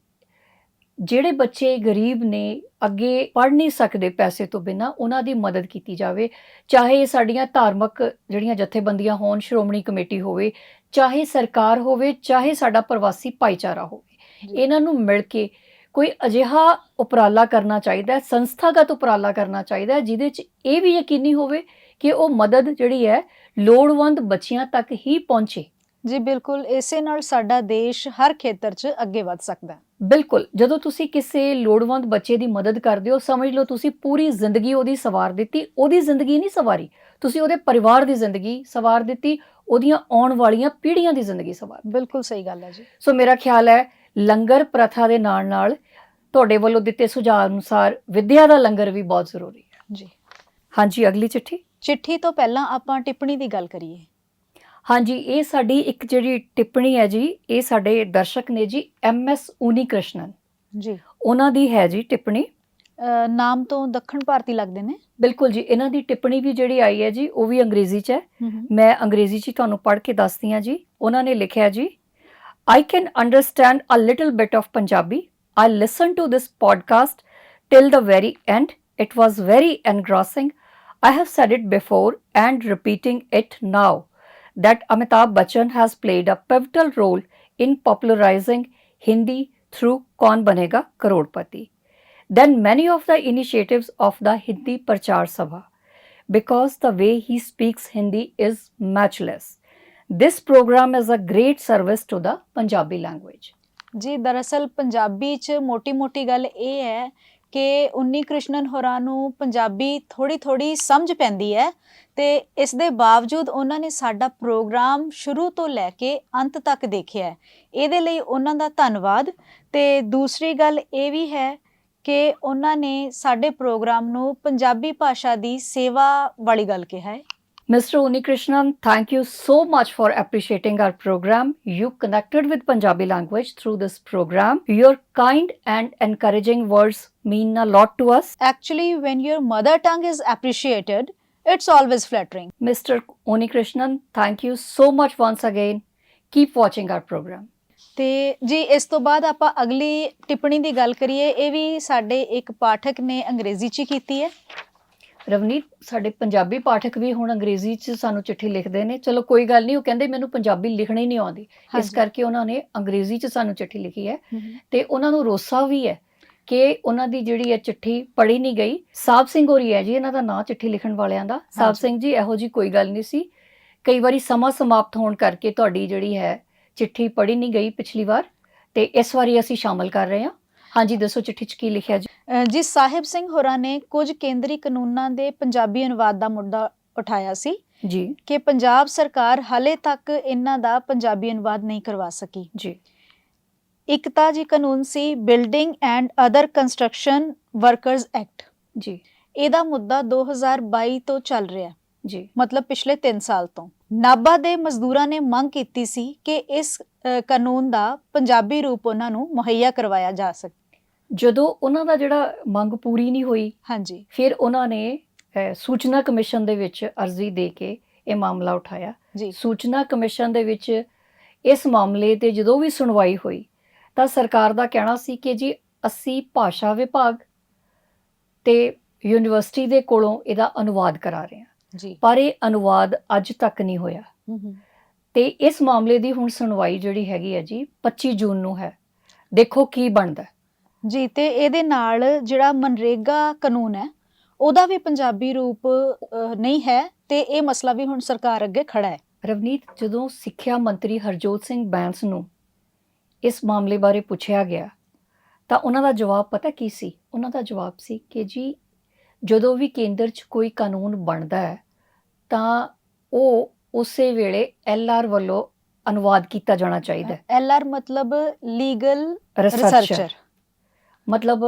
S1: ਜਿਹੜੇ ਬੱਚੇ ਗਰੀਬ ਨੇ ਅੱਗੇ ਪੜ੍ਹ ਨਹੀਂ ਸਕਦੇ ਪੈਸੇ ਤੋਂ ਬਿਨਾ ਉਹਨਾਂ ਦੀ ਮਦਦ ਕੀਤੀ ਜਾਵੇ। ਚਾਹੇ ਸਾਡੀਆਂ ਧਾਰਮਿਕ ਜਿਹੜੀਆਂ ਜਥੇਬੰਦੀਆਂ ਹੋਣ ਸ਼੍ਰੋਮਣੀ ਕਮੇਟੀ ਹੋਵੇ ਚਾਹੇ ਸਰਕਾਰ ਹੋਵੇ ਚਾਹੇ ਸਾਡਾ ਪ੍ਰਵਾਸੀ ਭਾਈਚਾਰਾ ਹੋਵੇ। ਇਹਨਾਂ ਨੂੰ ਮਿਲ ਕੇ ਕੋਈ ਅਜਿਹਾ ਉਪਰਾਲਾ ਕਰਨਾ ਚਾਹੀਦਾ ਹੈ ਸੰਸਥਾਗਤ ਉਪਰਾਲਾ ਕਰਨਾ ਚਾਹੀਦਾ ਹੈ ਜਿਹਦੇ 'ਚ ਇਹ ਵੀ ਯਕੀਨੀ ਹੋਵੇ ਕਿ ਉਹ ਮਦਦ ਜਿਹੜੀ ਹੈ ਲੋੜਵੰਦ ਬੱਚਿਆਂ ਤੱਕ ਹੀ ਪਹੁੰਚੇ।
S2: ਜੀ ਬਿਲਕੁਲ। ਇਸੇ ਨਾਲ ਸਾਡਾ ਦੇਸ਼ ਹਰ ਖੇਤਰ 'ਚ ਅੱਗੇ ਵੱਧ ਸਕਦਾ ਹੈ।
S1: ਬਿਲਕੁਲ। ਜਦੋਂ ਤੁਸੀਂ ਕਿਸੇ ਲੋੜਵੰਦ ਬੱਚੇ ਦੀ ਮਦਦ ਕਰਦੇ ਹੋ ਸਮਝ ਲਓ ਤੁਸੀਂ ਪੂਰੀ ਜ਼ਿੰਦਗੀ ਉਹਦੀ ਸਵਾਰ ਦਿੱਤੀ ਉਹਦੀ ਜ਼ਿੰਦਗੀ ਨਹੀਂ ਸਵਾਰੀ ਤੁਸੀਂ ਉਹਦੇ ਪਰਿਵਾਰ ਦੀ ਜ਼ਿੰਦਗੀ ਸਵਾਰ ਦਿੱਤੀ ਉਹਦੀਆਂ ਆਉਣ ਵਾਲੀਆਂ ਪੀੜ੍ਹੀਆਂ ਦੀ ਜ਼ਿੰਦਗੀ ਸਵਾਰ
S2: ਬਿਲਕੁਲ ਸਹੀ ਗੱਲ ਹੈ ਜੀ।
S1: ਸੋ ਮੇਰਾ ਖਿਆਲ ਹੈ ਲੰਗਰ ਪ੍ਰਥਾ ਦੇ ਨਾਲ ਨਾਲ ਤੁਹਾਡੇ ਵੱਲੋਂ ਦਿੱਤੇ ਸੁਝਾਅ ਅਨੁਸਾਰ ਵਿੱਦਿਆ ਦਾ ਲੰਗਰ ਵੀ ਬਹੁਤ ਜ਼ਰੂਰੀ ਹੈ।
S2: ਜੀ।
S1: ਹਾਂਜੀ ਅਗਲੀ ਚਿੱਠੀ?
S2: ਚਿੱਠੀ ਤੋਂ ਪਹਿਲਾਂ ਆਪਾਂ ਟਿੱਪਣੀ ਦੀ ਗੱਲ ਕਰੀਏ।
S1: ਹਾਂਜੀ ਇਹ ਸਾਡੀ ਇੱਕ ਜਿਹੜੀ ਟਿੱਪਣੀ ਹੈ ਜੀ ਇਹ ਸਾਡੇ ਦਰਸ਼ਕ ਨੇ ਜੀ ਐਮ ਐਸ ਉਨੀ ਕ੍ਰਿਸ਼ਨਨ
S2: ਜੀ।
S1: ਉਹਨਾਂ ਦੀ ਹੈ ਜੀ ਟਿੱਪਣੀ।
S2: ਨਾਮ ਤੋਂ ਦੱਖਣ ਭਾਰਤੀ ਲੱਗਦੇ ਨੇ।
S1: ਬਿਲਕੁਲ ਜੀ ਇਹਨਾਂ ਦੀ ਟਿੱਪਣੀ ਵੀ ਜਿਹੜੀ ਆਈ ਹੈ ਜੀ ਉਹ ਵੀ ਅੰਗਰੇਜ਼ੀ 'ਚ ਹੈ। ਮੈਂ ਅੰਗਰੇਜ਼ੀ 'ਚ ਤੁਹਾਨੂੰ ਪੜ੍ਹ ਕੇ ਦੱਸਦੀ ਹਾਂ ਜੀ। ਉਹਨਾਂ ਨੇ ਲਿਖਿਆ ਜੀ I can understand a little bit of Punjabi. I listened to this podcast till the very end. It was very engrossing. I have said it before and repeating it now that Amitabh Bachchan has played a pivotal role in popularizing Hindi through Kaun Banega Karodpati. Then many of the initiatives of the Hindi Prachar Sabha because the way he speaks Hindi is matchless. This program is a great service to the Punjabi language.
S2: ਜੀ, ਦਰਅਸਲ ਪੰਜਾਬੀ 'ਚ ਮੋਟੀ-ਮੋਟੀ ਗੱਲ ਇਹ ਹੈ ਕਿ ਉਨੀ ਕ੍ਰਿਸ਼ਨਨ ਹੋਰਾਂ ਨੂੰ ਪੰਜਾਬੀ ਥੋੜੀ-ਥੋੜੀ ਸਮਝ ਪੈਂਦੀ ਹੈ ਤੇ ਇਸ ਦੇ ਬਾਵਜੂਦ ਉਹਨਾਂ ਨੇ ਸਾਡਾ ਪ੍ਰੋਗਰਾਮ ਸ਼ੁਰੂ ਤੋਂ ਲੈ ਕੇ ਅੰਤ ਤੱਕ ਦੇਖਿਆ ਇਹਦੇ ਲਈ ਉਹਨਾਂ ਦਾ ਧੰਨਵਾਦ। ਤੇ ਦੂਸਰੀ ਗੱਲ ਇਹ ਵੀ ਹੈ ਕਿ ਉਹਨਾਂ ਨੇ ਸਾਡੇ ਪ੍ਰੋਗਰਾਮ ਨੂੰ ਪੰਜਾਬੀ ਭਾਸ਼ਾ ਦੀ ਸੇਵਾ ਵਾਲੀ ਗੱਲ ਕਿਹਾ ਹੈ।
S1: Mr. Unikrishnan, thank you so much for appreciating our program. You connected with Punjabi language through this program. Your kind and encouraging words mean a lot to us.
S2: Actually, when your mother tongue is appreciated, it's always flattering.
S1: Mr. Unikrishnan, thank you so much once again. Keep watching our program.
S2: ਤੇ ਜੀ ਇਸ ਤੋਂ ਬਾਅਦ ਆਪਾਂ ਅਗਲੀ ਟਿੱਪਣੀ ਦੀ ਗੱਲ ਕਰੀਏ ਇਹ ਵੀ ਸਾਡੇ ਇੱਕ ਪਾਠਕ ਨੇ ਅੰਗਰੇਜ਼ੀ 'ਚ ਹੀ ਕੀਤੀ ਹੈ
S1: ਰਵਨੀਤ ਸਾਡੇ ਪੰਜਾਬੀ ਪਾਠਕ ਵੀ ਹੁਣ ਅੰਗਰੇਜ਼ੀ 'ਚ ਸਾਨੂੰ ਚਿੱਠੀ ਲਿਖਦੇ ਨੇ। ਚਲੋ ਕੋਈ ਗੱਲ ਨਹੀਂ ਉਹ ਕਹਿੰਦੇ ਮੈਨੂੰ ਪੰਜਾਬੀ ਲਿਖਣੀ ਨਹੀਂ ਆਉਂਦੀ। ਇਸ
S2: ਹਾਂਜੀ।
S1: ਕਰਕੇ ਉਹਨਾਂ ਨੇ ਅੰਗਰੇਜ਼ੀ 'ਚ ਸਾਨੂੰ ਚਿੱਠੀ ਲਿਖੀ ਹੈ। ਤੇ ਉਹਨਾਂ ਨੂੰ ਰੋਸਾ ਵੀ ਹੈ ਕਿ ਉਹਨਾਂ ਦੀ ਜਿਹੜੀ ਹੈ ਚਿੱਠੀ ਪੜ੍ਹੀ ਨਹੀਂ ਗਈ। ਸਾਬ ਸਿੰਘ ਹੋਰੀ ਹੈ ਜੀ ਇਹਨਾਂ ਦਾ ਨਾਂ ਚਿੱਠੀ ਲਿਖਣ ਵਾਲਿਆਂ ਦਾ। ਸਾਬ
S2: ਹਾਂਜੀ।
S1: ਸਿੰਘ ਜੀ ਇਹੋ ਜੀ ਕੋਈ ਗੱਲ ਨਹੀਂ ਸੀ। ਕਈ ਵਾਰੀ ਸਮਾਂ ਸਮਾਪਤ ਹੋਣ ਕਰਕੇ ਤੁਹਾਡੀ ਜਿਹੜੀ ਹੈ ਚਿੱਠੀ ਪੜ੍ਹੀ ਨਹੀਂ ਗਈ ਪਿਛਲੀ ਵਾਰ। ਤੇ ਇਸ ਵਾਰੀ ਅਸੀਂ ਸ਼ਾਮਲ ਕਰ ਰਹੇ ਹਾਂ। ਹਾਂਜੀ ਦੱਸੋ ਚਿੱਠੀ 'ਚ ਕੀ ਲਿਖਿਆ ਜੀ?
S2: ਜੀ ਸਾਹਿਬ ਸਿੰਘ ਹੋਰਾਂ ਨੇ ਕੁਝ ਕੇਂਦਰੀ ਕਾਨੂੰਨਾਂ ਦੇ ਪੰਜਾਬੀ ਅਨੁਵਾਦ ਦਾ ਮੁੱਦਾ ਉਠਾਇਆ ਸੀ
S1: ਜੀ।
S2: ਕਿ ਪੰਜਾਬ ਸਰਕਾਰ ਹਾਲੇ ਤੱਕ ਇਹਨਾਂ ਦਾ ਪੰਜਾਬੀ ਅਨੁਵਾਦ ਨਹੀਂ ਕਰਵਾ ਸਕੀ।
S1: ਜੀ।
S2: ਇੱਕ ਤਾਂ ਜੀ ਕਾਨੂੰਨ ਸੀ building and other construction workers act.
S1: ਜੀ।
S2: ਇਹਦਾ ਮੁੱਦਾ 2022 ਤੋਂ ਚੱਲ ਰਿਹਾ।
S1: ਜੀ।
S2: ਮਤਲਬ ਪਿਛਲੇ 3 ਸਾਲ ਤੋਂ। ਨਾਭਾ ਦੇ ਮਜ਼ਦੂਰਾਂ ਨੇ ਮੰਗ ਕੀਤੀ ਸੀ ਕਿ ਇਸ ਅ, ਕਾਨੂੰਨ ਦਾ ਪੰਜਾਬੀ ਰੂਪ ਉਹਨਾਂ ਨੂੰ ਮੁਹੱਈਆ ਕਰਵਾਇਆ ਜਾ ਸਕੇ।
S1: ਜਦੋਂ ਉਹਨਾਂ ਦਾ ਜਿਹੜਾ ਮੰਗ ਪੂਰੀ ਨਹੀਂ ਹੋਈ
S2: ਹਾਂਜੀ।
S1: ਫਿਰ ਉਹਨਾਂ ਨੇ ਸੂਚਨਾ ਕਮਿਸ਼ਨ ਦੇ ਵਿੱਚ ਅਰਜ਼ੀ ਦੇ ਕੇ ਇਹ ਮਾਮਲਾ ਉਠਾਇਆ। ਸੂਚਨਾ ਕਮਿਸ਼ਨ ਦੇ ਵਿੱਚ ਇਸ ਮਾਮਲੇ ਤੇ ਜਦੋਂ ਵੀ ਸੁਣਵਾਈ ਹੋਈ ਤਾਂ ਸਰਕਾਰ ਦਾ ਕਹਿਣਾ ਸੀ ਕਿ ਜੀ ਅਸੀਂ ਭਾਸ਼ਾ ਵਿਭਾਗ ਤੇ ਯੂਨੀਵਰਸਿਟੀ ਦੇ ਕੋਲੋਂ ਇਹਦਾ ਅਨੁਵਾਦ ਕਰਾ ਰਹੇ ਹਾਂ।
S2: ਜੀ।
S1: ਪਰ ਇਹ ਅਨੁਵਾਦ ਅੱਜ ਤੱਕ ਨਹੀਂ ਹੋਇਆ। ਤੇ ਇਸ ਮਾਮਲੇ ਦੀ ਹੁਣ ਸੁਣਵਾਈ ਜਿਹੜੀ ਹੈਗੀ ਹੈ ਜੀ 25 ਜੂਨ ਨੂੰ ਹੈ। ਦੇਖੋ ਕੀ ਬਣਦਾ।
S2: ਜੀ ਤੇ ਇਹਦੇ ਨਾਲ ਜਿਹੜਾ ਮਨਰੇਗਾ ਕਾਨੂੰਨ ਹੈ ਉਹਦਾ ਵੀ ਪੰਜਾਬੀ ਰੂਪ ਅ, ਨਹੀਂ ਹੈ ਤੇ ਇਹ ਮਸਲਾ ਵੀ ਹੁਣ ਸਰਕਾਰ ਅੱਗੇ ਖੜਾ ਹੈ।
S1: ਰਵਨੀਤ ਜਦੋਂ ਸਿੱਖਿਆ ਮੰਤਰੀ ਹਰਜੋਤ ਸਿੰਘ ਬੈਂਸ ਨੂੰ ਇਸ ਮਾਮਲੇ ਬਾਰੇ ਪੁੱਛਿਆ ਗਿਆ ਤਾਂ ਉਹਨਾਂ ਦਾ ਜਵਾਬ ਪਤਾ ਕੀ ਸੀ? ਉਹਨਾਂ ਦਾ ਜਵਾਬ ਸੀ ਕਿ ਜੀ ਜਦੋਂ ਵੀ ਕੇਂਦਰ 'ਚ ਕੋਈ ਕਾਨੂੰਨ ਬਣਦਾ ਹੈ ਤਾਂ ਉਹ ਉਸੇ ਵੇਲੇ ਐਲਆਰ ਵੱਲੋਂ ਅਨੁਵਾਦ ਕੀਤਾ ਜਾਣਾ ਚਾਹੀਦਾ ਹੈ।
S2: ਐਲਆਰ ਮਤਲਬ ਲੀਗਲ
S1: ਰਿਸਰਚਰ
S2: ਰਿਸਰਚਰ।
S1: ਮਤਲਬ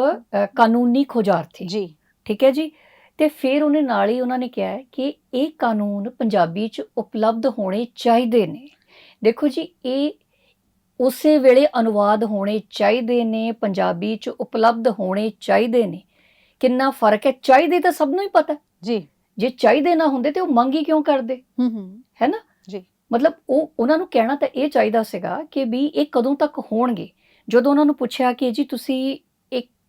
S1: ਕਾਨੂੰਨੀ ਖੋਜਾਰਥੀ।
S2: ਜੀ।
S1: ਠੀਕ ਹੈ ਜੀ? ਤੇ ਫਿਰ ਉਹਨੇ ਨਾਲ ਹੀ ਉਹਨਾਂ ਨੇ ਕਿਹਾ ਕਿ ਇਹ ਕਾਨੂੰਨ ਪੰਜਾਬੀ 'ਚ ਉਪਲਬਧ ਹੋਣੇ ਚਾਹੀਦੇ ਨੇ। ਦੇਖੋ ਜੀ ਇਹ ਉਸੇ ਵੇਲੇ ਅਨੁਵਾਦ ਹੋਣੇ ਚਾਹੀਦੇ ਨੇ ਪੰਜਾਬੀ 'ਚ ਉਪਲਬਧ ਹੋਣੇ ਚਾਹੀਦੇ ਨੇ। ਕਿੰਨਾ ਫ਼ਰਕ ਹੈ? ਚਾਹੀਦੇ ਤਾਂ ਸਭ ਨੂੰ ਹੀ ਪਤਾ।
S2: ਜੀ।
S1: ਜੇ ਚਾਹੀਦੇ ਨਾ ਹੁੰਦੇ ਤੇ ਉਹ ਮੰਗ ਹੀ ਕਿਉਂ ਕਰਦੇ?
S2: ਹੂੰ ਹੂੰ।
S1: ਹੈ ਨਾ?
S2: ਜੀ।
S1: ਮਤਲਬ ਉਹ ਉਹਨਾਂ ਨੂੰ ਕਹਿਣਾ ਤਾਂ ਇਹ ਚਾਹੀਦਾ ਸੀਗਾ ਕਿ ਵੀ ਇਹ ਕਦੋਂ ਤੱਕ ਹੋਣਗੇ? ਜਦੋਂ ਉਹਨਾਂ ਨੂੰ ਪੁੱਛਿਆ ਕਿ ਜੀ ਤੁਸੀਂ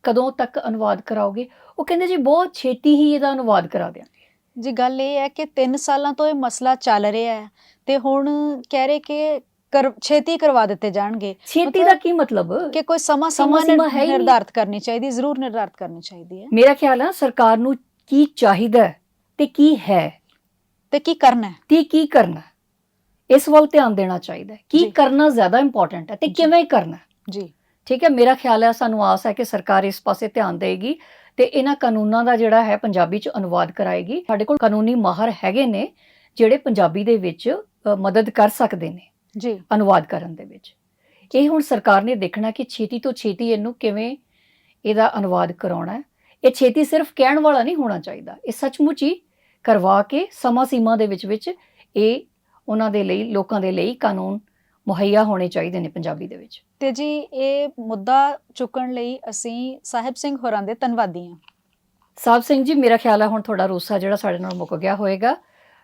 S1: ਕਦੋਂ ਤੱਕ ਅਨੁਵਾਦ ਕਰਾਓਗੇ ਉਹ ਕਹਿੰਦੇ ਜੀ ਬਹੁਤ ਛੇਤੀ ਹੀ ਇਹਦਾ ਅਨੁਵਾਦ ਕਰਾ ਦਿਆਂਗੇ
S2: ਜੀ ਗੱਲ ਇਹ ਹੈ ਕਿ 3 ਸਾਲਾਂ ਤੋਂ ਇਹ ਮਸਲਾ ਚੱਲ ਰਿਹਾ ਹੈ ਤੇ ਹੁਣ ਕਹਿ ਰਹੇ ਕਿ ਕਰ- ਛੇਤੀ ਕਰਵਾ ਦਿੱਤੇ ਜਾਣਗੇ
S1: ਛੇਤੀ ਦਾ ਕੀ ਮਤਲਬ
S2: ਕਿ ਕੋਈ ਸਮਾਂ
S1: ਸਮਾਂ।
S2: ਨਿਰਧਾਰਤ ਕਰਨੀ ਚਾਹੀਦੀ ਜ਼ਰੂਰ ਨਿਰਧਾਰਤ ਕਰਨੀ ਚਾਹੀਦੀ ਹੈ
S1: ਮੇਰਾ ਖਿਆਲ ਹੈ ਸਰਕਾਰ ਨੂੰ ਕੀ ਚਾਹੀਦਾ ਤੇ ਕੀ ਹੈ
S2: ਤੇ ਕੀ ਕਰਨਾ ਹੈ
S1: ਤੇ ਕੀ ਕਰਨਾ। ਇਸ ਵੱਲ ਧਿਆਨ ਦੇਣਾ ਚਾਹੀਦਾ ਹੈ ਕੀ। ਕਰਨਾ ਜ਼ਿਆਦਾ ਇੰਪੋਰਟੈਂਟ ਹੈ ਤੇ। ਕਿਵੇਂ ਕਰਨਾ।
S2: ਜੀ
S1: ਠੀਕ ਹੈ ਮੇਰਾ ਖਿਆਲ ਹੈ ਸਾਨੂੰ ਆਸ ਹੈ ਕਿ ਸਰਕਾਰ ਇਸ ਪਾਸੇ ਧਿਆਨ ਦੇਗੀ ਤੇ ਇਹਨਾਂ ਕਾਨੂੰਨਾਂ ਦਾ ਜਿਹੜਾ ਹੈ ਪੰਜਾਬੀ ਚ ਅਨੁਵਾਦ ਕਰਾਏਗੀ। ਸਾਡੇ ਕੋਲ ਕਾਨੂੰਨੀ ਮਾਹਰ ਹੈਗੇ ਨੇ ਜਿਹੜੇ ਪੰਜਾਬੀ ਦੇ ਵਿੱਚ ਮਦਦ ਕਰ ਸਕਦੇ ਨੇ
S2: ਜੀ।
S1: ਅਨੁਵਾਦ ਕਰਨ ਦੇ ਵਿੱਚ। ਇਹ ਹੁਣ ਸਰਕਾਰ ਨੇ ਦੇਖਣਾ ਕਿ ਛੇਤੀ ਤੋਂ ਛੇਤੀ ਇਹਨੂੰ ਕਿਵੇਂ ਇਹਦਾ ਅਨੁਵਾਦ ਕਰਾਉਣਾ ਹੈ। ਇਹ ਛੇਤੀ ਸਿਰਫ ਕਹਿਣ ਵਾਲਾ ਨਹੀਂ ਹੋਣਾ ਚਾਹੀਦਾ। ਇਹ ਸੱਚਮੁੱਚ ਹੀ ਕਰਵਾ ਕੇ ਸਮਾਂ ਸੀਮਾ ਦੇ ਵਿੱਚ ਵਿੱਚ ਇਹ ਉਹਨਾਂ ਦੇ ਲਈ ਲੋਕਾਂ ਦੇ ਲਈ ਕਾਨੂੰਨ ਮੁਹੱਈਆ ਹੋਣੇ ਚਾਹੀਦੇ ਨੇ ਪੰਜਾਬੀ ਦੇ ਵਿੱਚ।
S2: ਤੇ ਜੀ ਇਹ ਮੁੱਦਾ ਚੁੱਕਣ ਲਈ ਅਸੀਂ ਸਾਹਿਬ ਸਿੰਘ ਹੋਰਾਂ ਦੇ ਧੰਨਵਾਦੀ ਹਾਂ।
S1: ਸਾਹਿਬ ਸਿੰਘ ਜੀ ਮੇਰਾ ਖਿਆਲ ਹੈ ਹੁਣ ਤੁਹਾਡਾ ਰੋਸਾ ਜਿਹੜਾ ਸਾਡੇ ਨਾਲ ਮੁੱਕ ਗਿਆ ਹੋਵੇਗਾ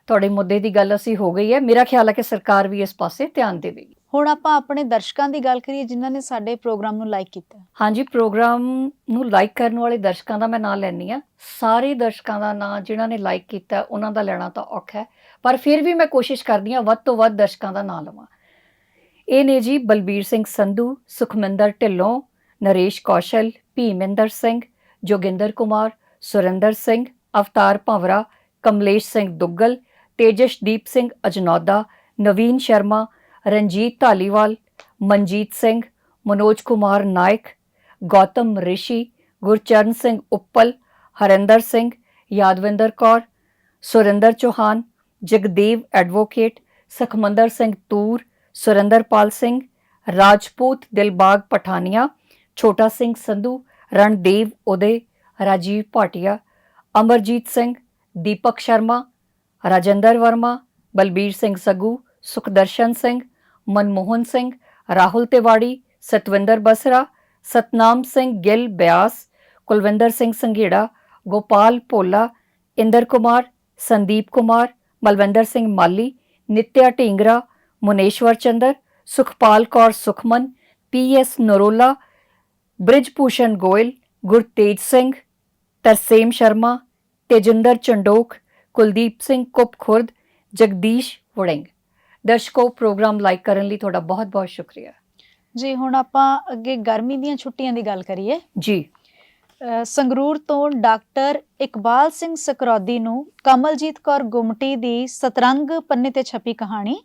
S1: ਤੁਹਾਡੇ ਮੁੱਦੇ ਦੀ ਗੱਲ ਅਸੀਂ ਹੋ ਗਈ ਹੈ। ਮੇਰਾ ਖਿਆਲ ਹੈ ਕਿ ਸਰਕਾਰ ਵੀ ਇਸ ਪਾਸੇ ਧਿਆਨ ਦੇਵੇਗੀ।
S2: ਹੁਣ ਆਪਾਂ ਆਪਣੇ ਦਰਸ਼ਕਾਂ ਦੀ ਗੱਲ ਕਰੀਏ ਜਿਨ੍ਹਾਂ ਨੇ ਸਾਡੇ ਪ੍ਰੋਗਰਾਮ ਨੂੰ ਲਾਈਕ ਕੀਤਾ।
S1: ਹਾਂਜੀ ਪ੍ਰੋਗਰਾਮ ਨੂੰ ਲਾਈਕ ਕਰਨ ਵਾਲੇ ਦਰਸ਼ਕਾਂ ਦਾ ਮੈਂ ਨਾਂ ਲੈਣੀ ਆ ਸਾਰੇ ਦਰਸ਼ਕਾਂ ਦਾ ਨਾਂ ਜਿਨ੍ਹਾਂ ਨੇ ਲਾਈਕ ਕੀਤਾ ਉਹਨਾਂ ਦਾ ਲੈਣਾ ਤਾਂ ਔਖਾ ਹੈ। ਪਰ ਫਿਰ ਵੀ ਮੈਂ ਕੋਸ਼ਿਸ਼ ਕਰਦੀ ਹਾਂ ਵੱਧ ਤੋਂ ਵੱਧ ਦਰਸ਼ਕਾਂ ਦਾ ਨਾਂ ਲਵਾਂ। ਇਹ ਨੇ ਜੀ ਬਲਬੀਰ ਸਿੰਘ ਸੰਧੂ, ਸੁਖਮਿੰਦਰ ਢਿੱਲੋਂ, ਨਰੇਸ਼ ਕੌਸ਼ਲ, ਭੀਮਿੰਦਰ ਸਿੰਘ, ਜੋਗਿੰਦਰ ਕੁਮਾਰ, ਸੁਰਿੰਦਰ ਸਿੰਘ, ਅਵਤਾਰ ਭਵਰਾ, ਕਮਲੇਸ਼ ਸਿੰਘ ਦੁੱਗਲ, ਤੇਜਸ਼ਦੀਪ ਸਿੰਘ ਅਜਨੌਦਾ, ਨਵੀਨ ਸ਼ਰਮਾ, ਰਣਜੀਤ ਢਾਲੀਵਾਲ ਮਨਜੀਤ ਸਿੰਘ, ਮਨੋਜ ਕੁਮਾਰ ਨਾਇਕ, ਗੌਤਮ ਰਿਸ਼ੀ, ਗੁਰਚਰਨ ਸਿੰਘ ਉੱਪਲ, ਹਰਿੰਦਰ ਸਿੰਘ, ਯਾਦਵਿੰਦਰ ਕੌਰ, ਸੁਰਿੰਦਰ ਚੌਹਾਨ, ਜਗਦੇਵ ਐਡਵੋਕੇਟ, ਸਖਮੰਦਰ ਸਿੰਘ ਤੂਰ ਸੁਰਿੰਦਰਪਾਲ ਸਿੰਘ, ਰਾਜਪੂਤ ਦਿਲਬਾਗ ਪਠਾਨੀਆ, ਛੋਟਾ ਸਿੰਘ ਸੰਧੂ, ਰਣਦੇਵ ਉਦੇ ਰਾਜੀਵ ਭਾਟੀਆ, ਅਮਰਜੀਤ ਸਿੰਘ, ਦੀਪਕ ਸ਼ਰਮਾ, ਰਾਜਿੰਦਰ ਵਰਮਾ, ਬਲਬੀਰ ਸਿੰਘ ਸਗੂ, ਸੁਖਦਰਸ਼ਨ ਸਿੰਘ, ਮਨਮੋਹਨ ਸਿੰਘ, ਰਾਹੁਲ ਤਿਵਾੜੀ, ਸਤਵਿੰਦਰ ਬਸਰਾ, ਸਤਨਾਮ ਸਿੰਘ ਗਿੱਲ ਬਿਆਸ, ਕੁਲਵਿੰਦਰ ਸਿੰਘ ਸੰਘੇੜਾ, ਗੋਪਾਲ ਭੋਲਾ, ਇੰਦਰ ਕੁਮਾਰ, ਸੰਦੀਪ ਕੁਮਾਰ, ਮਲਵਿੰਦਰ ਸਿੰਘ ਮਾਲੀ, ਨਿਤਿਆ ਢੀਂਗਰਾ ਮੁਨੇਸ਼ਵਰ ਚੰਦਰ ਸੁਖਪਾਲ ਕੌਰ ਸੁਖਮਨ ਪੀਐਸ ਨਰੋਲਾ ਬ੍ਰਿਜ ਭੂਸ਼ਣ ਗੋਇਲ ਗੁਰਤੇਜ ਸਿੰਘ ਤਰਸੇਮ ਸ਼ਰਮਾ ਤੇਜਿੰਦਰ ਚੰਡੋਕ ਕੁਲਦੀਪ ਸਿੰਘ ਕੁਪ ਖੁਰਦ ਜਗਦੀਸ਼ ਵੜਿੰਗ। ਦਰਸ਼ਕੋ ਪ੍ਰੋਗਰਾਮ ਲਾਈਕ ਕਰਨ ਲਈ ਤੁਹਾਡਾ ਬਹੁਤ-ਬਹੁਤ ਸ਼ੁਕਰੀਆ।
S2: ਜੀ ਹੁਣ ਆਪਾਂ ਅੱਗੇ ਗਰਮੀ ਦੀਆਂ ਛੁੱਟੀਆਂ ਦੀ ਗੱਲ ਕਰੀਏ।
S1: ਜੀ।
S2: ਸੰਗਰੂਰ ਤੋਂ ਡਾਕਟਰ ਇਕਬਾਲ ਸਿੰਘ ਸਕਰੌਦੀ ਨੂੰ ਕਮਲਜੀਤ ਕੌਰ ਗੁਮਟੀ ਦੀ ਸਤਰੰਗ ਪੰਨੇ ਤੇ ਛਪੀ ਕਹਾਣੀ।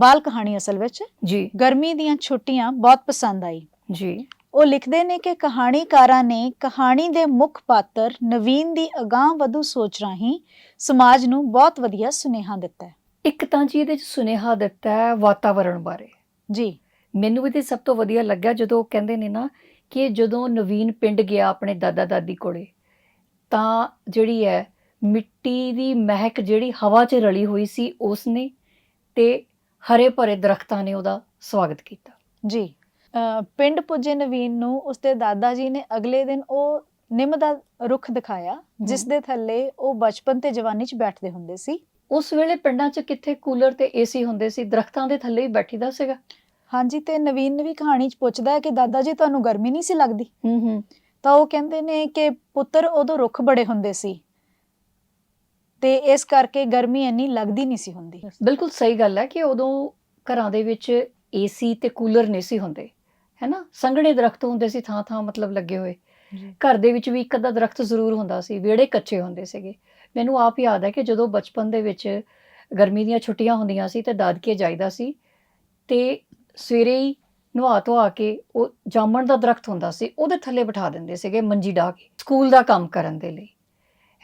S2: ਬਾਲ ਕਹਾਣੀ ਅਸਲ ਵਿੱਚ
S1: ਜੀ।
S2: ਗਰਮੀ ਦੀਆਂ ਛੁੱਟੀਆਂ ਬਹੁਤ ਪਸੰਦ ਆਈ।
S1: ਜੀ।
S2: ਉਹ ਲਿਖਦੇ ਨੇ ਕਿ ਕਹਾਣੀਕਾਰਾਂ ਨੇ ਕਹਾਣੀ ਦੇ ਮੁੱਖ ਪਾਤਰ ਨਵੀਨ ਦੀ ਅਗਾਂਹ ਵਧੂ ਸੋਚ ਰਾਹੀਂ ਸਮਾਜ ਨੂੰ ਬਹੁਤ ਵਧੀਆ ਸੁਨੇਹਾ ਦਿੱਤਾ ਹੈ।
S1: ਇੱਕ ਤਾਂ ਜੀ ਇਹਦੇ ਚ ਸੁਨੇਹਾ ਦਿੱਤਾ ਹੈ ਵਾਤਾਵਰਣ ਬਾਰੇ।
S2: ਜੀ।
S1: ਮੈਨੂੰ ਇਹਦੇ ਸਭ ਤੋਂ ਵਧੀਆ ਲੱਗਿਆ ਜਦੋਂ ਉਹ ਕਹਿੰਦੇ ਨੇ ਨਾ ਕਿ ਜਦੋਂ ਨਵੀਨ ਪਿੰਡ ਗਿਆ ਆਪਣੇ ਦਾਦਾ ਦਾਦੀ ਕੋਲੇ ਤਾਂ ਜਿਹੜੀ ਹੈ ਮਿੱਟੀ ਦੀ ਮਹਿਕ ਜਿਹੜੀ ਹਵਾ 'ਚ ਰਲੀ ਹੋਈ ਸੀ ਉਸ ਨੇ ਤੇ ਹਰੇ ਭਰੇ ਦਰਖਤਾਂ ਨੇ ਉਹਦਾ ਸਵਾਗਤ ਕੀਤਾ।
S2: ਜੀ। ਪਿੰਡ ਪੁੱਜੇ ਨਵੀਨ ਨੂੰ ਉਸਦੇ ਦਾਦਾ ਜੀ ਨੇ ਅਗਲੇ ਦਿਨ ਉਹ ਨਿੰਮ ਦਾ ਰੁੱਖ ਦਿਖਾਇਆ ਜਿਸ। ਦੇ ਥੱਲੇ ਉਹ ਬਚਪਨ ਤੇ ਜਵਾਨੀ 'ਚ ਬੈਠਦੇ ਹੁੰਦੇ ਸੀ।
S1: ਉਸ ਵੇਲੇ ਪਿੰਡਾਂ 'ਚ ਕਿੱਥੇ ਕੂਲਰ ਤੇ ਏਸੀ ਹੁੰਦੇ ਸੀ ਦਰਖਤਾਂ ਦੇ ਥੱਲੇ ਹੀ ਬੈਠੀਦਾ ਸੀਗਾ।
S2: ਹਾਂਜੀ ਤੇ ਨਵੀਨ ਵੀ ਕਹਾਣੀ 'ਚ ਪੁੱਛਦਾ ਹੈ ਕਿ ਦਾਦਾ ਜੀ ਤੁਹਾਨੂੰ ਗਰਮੀ ਨਹੀਂ ਸੀ ਲੱਗਦੀ?
S1: ਹੂੰ ਹੂੰ
S2: ਤਾਂ ਉਹ ਕਹਿੰਦੇ ਨੇ ਕਿ ਪੁੱਤਰ ਉਦੋਂ ਰੁੱਖ ਬੜੇ ਹੁੰਦੇ ਸੀ। ਤੇ ਇਸ ਕਰਕੇ ਗਰਮੀ ਇੰਨੀ ਲੱਗਦੀ ਨਹੀਂ ਸੀ ਹੁੰਦੀ।
S1: ਬਿਲਕੁਲ ਸਹੀ ਗੱਲ ਹੈ ਕਿ ਉਦੋਂ ਘਰਾਂ ਦੇ ਵਿੱਚ ਏਸੀ ਤੇ ਕੂਲਰ ਨਹੀਂ ਸੀ ਹੁੰਦੇ ਹੈਨਾ ਸੰਘਣੇ ਦਰਖਤ ਹੁੰਦੇ ਸੀ ਥਾਂ ਥਾਂ ਮਤਲਬ ਲੱਗੇ ਹੋਏ। ਘਰ ਦੇ ਵਿੱਚ ਵੀ ਇੱਕ ਅੱਧਾ ਦਰਖਤ ਜ਼ਰੂਰ ਹੁੰਦਾ ਸੀ ਵਿਹੜੇ ਕੱਚੇ ਹੁੰਦੇ ਸੀਗੇ। ਮੈਨੂੰ ਆਪ ਯਾਦ ਹੈ ਕਿ ਜਦੋਂ ਬਚਪਨ ਦੇ ਵਿੱਚ ਗਰਮੀ ਦੀਆਂ ਛੁੱਟੀਆਂ ਹੁੰਦੀਆਂ ਸੀ ਤੇ ਦਾਦਕੇ ਜਾਈਦਾ ਸੀ ਤੇ ਸਵੇਰੇ ਹੀ ਨਹਾ ਧੋਆ ਕੇ ਉਹ ਜਾਮਣ ਦਾ ਦਰਖਤ ਹੁੰਦਾ ਸੀ ਉਹਦੇ ਥੱਲੇ ਬਿਠਾ ਦਿੰਦੇ ਸੀਗੇ ਮੰਜੀ ਢਾ ਕੇ ਸਕੂਲ ਦਾ ਕੰਮ ਕਰਨ ਦੇ ਲਈ।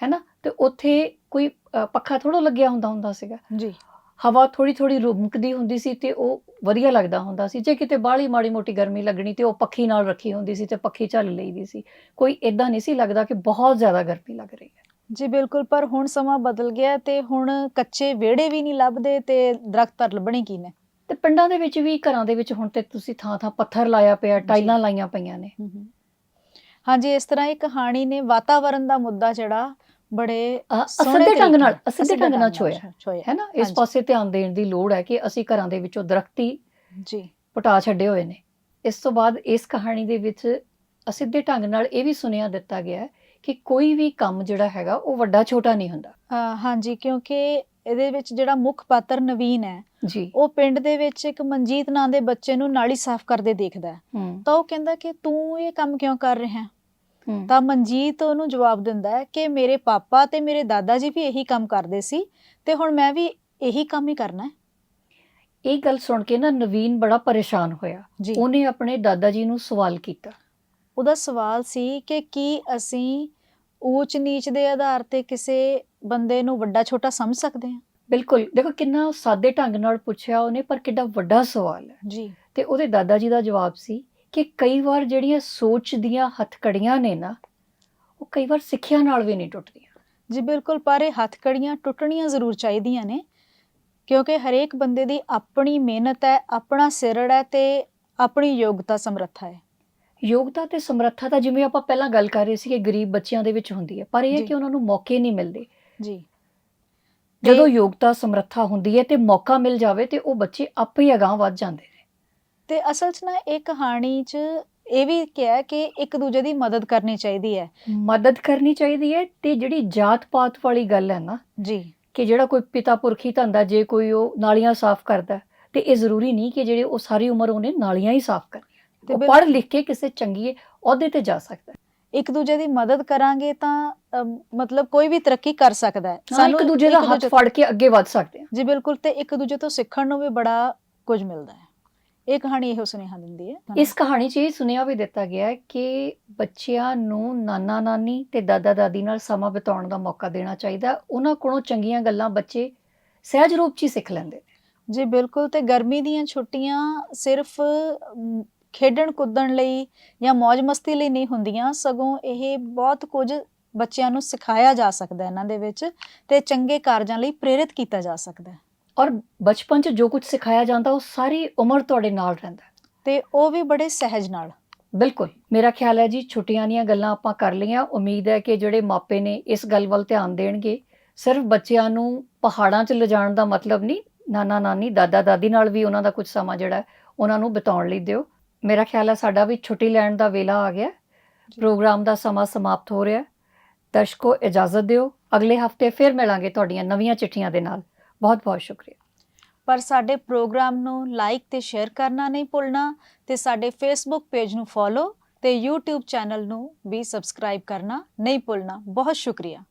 S1: ਹੈਨਾ? ਤੇ ਉੱਥੇ ਕੋਈ ਅ, ਪੱਖਾ ਥੋੜਾ ਲੱਗਿਆ ਹੁੰਦਾ ਹੁੰਦਾ ਸੀਗਾ।
S2: ਜੀ।
S1: ਹਵਾ ਥੋੜੀ ਥੋੜੀ ਰੁਮਕਦੀ ਹੁੰਦੀ ਸੀ ਤੇ ਉਹ ਵਧੀਆ ਲੱਗਦਾ ਹੁੰਦਾ ਸੀ। ਜੇ ਕਿਤੇ ਬਾਹਲੀ ਮਾੜੀ ਮੋਟੀ ਗਰਮੀ ਲੱਗਣੀ ਤੇ ਉਹ ਪੱਖੀ ਨਾਲ ਰੱਖੀ ਹੁੰਦੀ ਸੀ ਤੇ ਪੱਖੀ ਝੱਲ ਲਈਦੀ ਸੀ। ਕੋਈ ਇਦਾਂ ਨਹੀਂ ਸੀ ਲੱਗਦਾ ਕਿ ਬਹੁਤ ਜ਼ਿਆਦਾ ਗਰਮੀ ਲੱਗ ਰਹੀ ਹੈ।
S2: ਜੀ ਬਿਲਕੁਲ ਪਰ ਹੁਣ ਸਮਾਂ ਬਦਲ ਗਿਆ ਤੇ ਹੁਣ ਕੱਚੇ ਵਿਹੜੇ ਵੀ ਨਹੀਂ ਲੱਭਦੇ ਤੇ ਦਰਖਤ ਪਰ ਲੱਭਣੇ ਕੀ ਨੇ?
S1: ਤੇ ਪਿੰਡਾਂ ਦੇ ਵਿੱਚ ਵੀ ਘਰਾਂ ਦੇ ਵਿੱਚ ਹੁਣ ਤੇ ਤੁਸੀਂ ਥਾਂ ਥਾਂ ਪੱਥਰ ਲਾਇਆ ਪਿਆ ਟਾਈਲਾਂ ਲਾਈਆਂ ਪਈਆਂ ਨੇ।
S2: ਹਾਂਜੀ ਇਸ ਤਰ੍ਹਾਂ ਇਹ ਕਹਾਣੀ ਨੇ ਵਾਤਾਵਰਣ ਦਾ ਮੁੱਦਾ ਜਿਹੜਾ ਬੜੇ
S1: ਅਸਿੱਧੇ ਢੰਗ ਨਾਲ ਅਸਿੱਧੇ ਢੰਗ ਨਾਲ ਛੋਇਆ। ਹੈ ਨਾ? ਇਸ। ਪਾਸੇ ਧਿਆਨ ਦੇਣ ਦੀ ਲੋੜ ਹੈ ਕਿ ਅਸੀਂ ਘਰਾਂ ਦੇ ਵਿੱਚੋਂ ਦਰਖਤੀ
S2: ਜੀ।
S1: ਪਟਾ ਛੱਡੇ ਹੋਏ ਨੇ। ਇਸ ਤੋਂ ਬਾਅਦ ਇਸ ਕਹਾਣੀ ਦੇ ਵਿੱਚ ਅਸਿੱਧੇ ਢੰਗ ਨਾਲ ਇਹ ਵੀ ਸੁਨੇਹਾ ਦਿੱਤਾ ਗਿਆ ਹੈ ਕਿ ਕੋਈ ਵੀ ਕੰਮ ਜਿਹੜਾ ਹੈਗਾ ਉਹ ਵੱਡਾ ਛੋਟਾ ਨਹੀਂ ਹੁੰਦਾ।
S2: ਹਾਂਜੀ ਕਿਉਂਕਿ ਇਹਦੇ ਵਿੱਚ ਜਿਹੜਾ ਮੁੱਖ ਪਾਤਰ ਨਵੀਨ ਹੈ
S1: ਜੀ।
S2: ਉਹ ਪਿੰਡ ਦੇ ਵਿੱਚ ਇੱਕ ਮਨਜੀਤ ਨਾਂ ਦੇ ਬੱਚੇ ਨੂੰ ਨਾਲੀ ਸਾਫ਼ ਕਰਦੇ ਦੇਖਦਾ ਤਾਂ ਉਹ ਕਹਿੰਦਾ ਕਿ ਤੂੰ ਇਹ ਕੰਮ ਕਿਉਂ ਕਰ ਰਿਹਾ? ਹੂੰ ਤਾਂ ਮਨਜੀਤ ਉਹਨੂੰ ਜਵਾਬ ਦਿੰਦਾ ਹੈ ਕਿ ਮੇਰੇ ਪਾਪਾ ਤੇ ਮੇਰੇ ਦਾਦਾ ਜੀ ਵੀ ਇਹੀ ਕੰਮ ਕਰਦੇ ਸੀ ਤੇ ਹੁਣ ਮੈਂ ਵੀ ਇਹੀ ਕੰਮ ਹੀ ਕਰਨਾ ਹੈ।
S1: ਇਹ ਗੱਲ ਸੁਣ ਕੇ ਨਾ ਨਵੀਨ ਬੜਾ ਪਰੇਸ਼ਾਨ ਹੋਇਆ। ਉਹਨੇ ਆਪਣੇ ਦਾਦਾ ਜੀ ਨੂੰ ਸਵਾਲ ਕੀਤਾ।
S2: ਉਹਦਾ ਸਵਾਲ ਸੀ ਕਿ ਕੀ ਅਸੀਂ ਊਚ ਨੀਚ ਦੇ ਆਧਾਰ ਤੇ ਕਿਸੇ ਬੰਦੇ ਨੂੰ ਵੱਡਾ ਛੋਟਾ ਸਮਝ ਸਕਦੇ ਹਾਂ?
S1: ਬਿਲਕੁਲ। ਦੇਖੋ ਕਿੰਨਾ ਸਾਦੇ ਢੰਗ ਨਾਲ ਪੁੱਛਿਆ ਉਹਨੇ ਪਰ ਕਿੱਡਾ ਵੱਡਾ ਸਵਾਲ ਹੈ।
S2: ਜੀ।
S1: ਤੇ ਉਹਦੇ ਦਾਦਾ ਜੀ ਦਾ ਜਵਾਬ ਸੀ ਕਿ ਕਈ ਵਾਰ ਜਿਹੜੀਆਂ ਸੋਚ ਦੀਆਂ ਹੱਥਕੜੀਆਂ ਨੇ ਨਾ ਉਹ ਕਈ ਵਾਰ ਸਿੱਖਿਆ ਨਾਲ ਵੀ ਨਹੀਂ ਟੁੱਟਦੀਆਂ।
S2: ਜੀ ਬਿਲਕੁਲ ਪਰ ਇਹ ਹੱਥਕੜੀਆਂ ਟੁੱਟਣੀਆਂ ਜ਼ਰੂਰ ਚਾਹੀਦੀਆਂ ਨੇ ਕਿਉਂਕਿ ਹਰੇਕ ਬੰਦੇ ਦੀ ਆਪਣੀ ਮਿਹਨਤ ਹੈ ਆਪਣਾ ਸਿਰੜ ਹੈ ਤੇ ਆਪਣੀ ਯੋਗਤਾ ਸਮਰੱਥਾ ਹੈ।
S1: ਯੋਗਤਾ ਤੇ ਸਮਰੱਥਾ ਤਾਂ ਜਿਵੇਂ ਆਪਾਂ ਪਹਿਲਾਂ ਗੱਲ ਕਰ ਰਹੇ ਸੀ ਕਿ ਗਰੀਬ ਬੱਚਿਆਂ ਦੇ ਵਿੱਚ ਹੁੰਦੀ ਹੈ ਪਰ ਇਹ ਹੈ। ਕਿ ਉਹਨਾਂ ਨੂੰ ਮੌਕੇ ਨਹੀਂ ਮਿਲਦੇ।
S2: ਜੀ।
S1: ਜਦੋਂ ਯੋਗਤਾ ਸਮਰੱਥਾ ਹੁੰਦੀ ਹੈ ਤੇ ਮੌਕਾ ਮਿਲ ਜਾਵੇ ਤੇ ਉਹ ਬੱਚੇ ਆਪੇ ਹੀ ਅਗਾਂਹ ਵੱਧ ਜਾਂਦੇ
S2: ਤੇ ਅਸਲ 'ਚ ਨਾ ਇਹ ਕਹਾਣੀ 'ਚ ਇਹ ਵੀ ਕਿਹਾ ਕਿ ਇੱਕ ਦੂਜੇ ਦੀ ਮਦਦ ਕਰਨੀ ਚਾਹੀਦੀ ਹੈ।
S1: ਮਦਦ ਕਰਨੀ ਚਾਹੀਦੀ ਹੈ ਤੇ ਜਿਹੜੀ ਜਾਤ ਪਾਤ ਵਾਲੀ ਗੱਲ ਹੈ ਨਾ
S2: ਜੀ।
S1: ਕਿ ਜਿਹੜਾ ਕੋਈ ਪਿਤਾ ਪੁਰਖੀ ਧੰਦਾ ਜੇ ਕੋਈ ਉਹ ਨਾਲੀਆਂ ਸਾਫ਼ ਕਰਦਾ ਤੇ ਇਹ ਜ਼ਰੂਰੀ ਨਹੀਂ ਕਿ ਜਿਹੜੇ ਉਹ ਸਾਰੀ ਉਮਰ ਉਹਨੇ ਨਾਲੀਆਂ ਹੀ ਸਾਫ਼ ਕਰਨੀਆਂ।
S2: ਤੇ
S1: ਪੜ੍ਹ ਲਿਖ ਕੇ ਕਿਸੇ ਚੰਗੀ ਅਹੁਦੇ ਤੇ ਜਾ ਸਕਦਾ
S2: ਇੱਕ ਦੂਜੇ ਦੀ ਮਦਦ ਕਰਾਂਗੇ ਤਾਂ ਮਤਲਬ ਕੋਈ ਵੀ ਤਰੱਕੀ ਕਰ ਸਕਦਾ ਹੈ।
S1: ਹਾਂ, ਇੱਕ ਦੂਜੇ ਦਾ ਹੱਥ ਫੜ ਕੇ ਅੱਗੇ ਵੱਧ ਸਕਦੇ ਹਾਂ।
S2: ਜੀ ਬਿਲਕੁਲ ਤੇ ਇੱਕ ਦੂਜੇ ਤੋਂ ਸਿੱਖਣ ਨੂੰ ਵੀ ਬੜਾ ਕੁਝ ਮਿਲਦਾ ਹੈ। ਇਹ ਕਹਾਣੀ ਇਹੋ ਸੁਨੇਹਾ ਦਿੰਦੀ ਹੈ।
S1: ਇਸ ਕਹਾਣੀ 'ਚ ਇਹ ਸੁਨੇਹਾ ਵੀ ਦਿੱਤਾ ਗਿਆ ਹੈ ਕਿ ਬੱਚਿਆਂ ਨੂੰ ਨਾਨਾ ਨਾਨੀ ਤੇ ਦਾਦਾ ਦਾਦੀ ਨਾਲ ਸਮਾਂ ਬਿਤਾਉਣ ਦਾ ਮੌਕਾ ਦੇਣਾ ਚਾਹੀਦਾ। ਉਹਨਾਂ ਕੋਲੋਂ ਚੰਗੀਆਂ ਗੱਲਾਂ ਬੱਚੇ ਸਹਿਜ ਰੂਪ 'ਚ ਹੀ ਸਿੱਖ ਲੈਂਦੇ ਨੇ।
S2: ਜੀ ਬਿਲਕੁਲ ਤੇ ਗਰਮੀ ਦੀਆਂ ਛੁੱਟੀਆਂ ਸਿਰਫ ਖੇਡਣ ਕੁੱਦਣ ਲਈ ਜਾਂ ਮौज ਮਸਤੀ ਲਈ ਨਹੀਂ ਹੁੰਦੀਆਂ ਸਗੋਂ ਇਹ ਬਹੁਤ ਕੁਝ ਬੱਚਿਆਂ ਨੂੰ ਸਿਖਾਇਆ ਜਾ ਸਕਦਾ ਇਹਨਾਂ ਦੇ ਵਿੱਚ ਤੇ ਚੰਗੇ ਕਾਰਜਾਂ ਲਈ ਪ੍ਰੇਰਿਤ ਕੀਤਾ ਜਾ ਸਕਦਾ ਹੈ।
S1: ਔਰ ਬਚਪਨ 'ਚ ਜੋ ਕੁਝ ਸਿਖਾਇਆ ਜਾਂਦਾ ਉਹ ਸਾਰੀ ਉਮਰ ਤੁਹਾਡੇ ਨਾਲ ਰਹਿੰਦਾ।
S2: ਤੇ ਉਹ ਵੀ ਬੜੇ ਸਹਿਜ ਨਾਲ।
S1: ਬਿਲਕੁਲ। ਮੇਰਾ ਖਿਆਲ ਹੈ ਜੀ ਛੁੱਟੀਆਂ ਦੀਆਂ ਗੱਲਾਂ ਆਪਾਂ ਕਰ ਲਈਆਂ। ਉਮੀਦ ਹੈ ਕਿ ਜਿਹੜੇ ਮਾਪੇ ਨੇ ਇਸ ਗੱਲ ਵੱਲ ਧਿਆਨ ਦੇਣਗੇ। ਸਿਰਫ ਬੱਚਿਆਂ ਨੂੰ ਪਹਾੜਾਂ 'ਚ ਲਿਜਾਣ ਦਾ ਮਤਲਬ ਨਹੀਂ ਨਾਨਾ ਨਾਨੀ ਦਾਦਾ ਦਾਦੀ ਨਾਲ ਵੀ ਉਹਨਾਂ ਦਾ ਕੁਝ ਸਮਾਂ ਜਿਹੜਾ ਉਹਨਾਂ ਨੂੰ ਬਿਤਾਉਣ ਲਈ ਦਿਓ। ਮੇਰਾ ਖਿਆਲ ਹੈ ਸਾਡਾ ਵੀ ਛੁੱਟੀ ਲੈਣ ਦਾ ਵੇਲਾ ਆ ਗਿਆ ਪ੍ਰੋਗਰਾਮ ਦਾ ਸਮਾਂ ਸਮਾਪਤ ਹੋ ਰਿਹਾ। ਦਰਸ਼ਕੋ ਇਜਾਜ਼ਤ ਦਿਓ। ਅਗਲੇ ਹਫ਼ਤੇ ਫਿਰ ਮਿਲਾਂਗੇ ਤੁਹਾਡੀਆਂ ਨਵੀਆਂ ਚਿੱਠੀਆਂ ਦੇ ਨਾਲ। ਬਹੁਤ ਬਹੁਤ ਸ਼ੁਕਰੀਆ।
S2: ਪਰ ਸਾਡੇ ਪ੍ਰੋਗਰਾਮ ਨੂੰ ਲਾਈਕ ਤੇ ਸ਼ੇਅਰ ਕਰਨਾ ਨਹੀਂ ਭੁੱਲਣਾ ਤੇ ਸਾਡੇ ਫੇਸਬੁੱਕ ਪੇਜ ਨੂੰ ਫੋਲੋ ਤੇ YouTube ਚੈਨਲ ਨੂੰ ਵੀ ਸਬਸਕ੍ਰਾਈਬ ਕਰਨਾ ਨਹੀਂ ਭੁੱਲਣਾ। ਬਹੁਤ ਸ਼ੁਕਰੀਆ।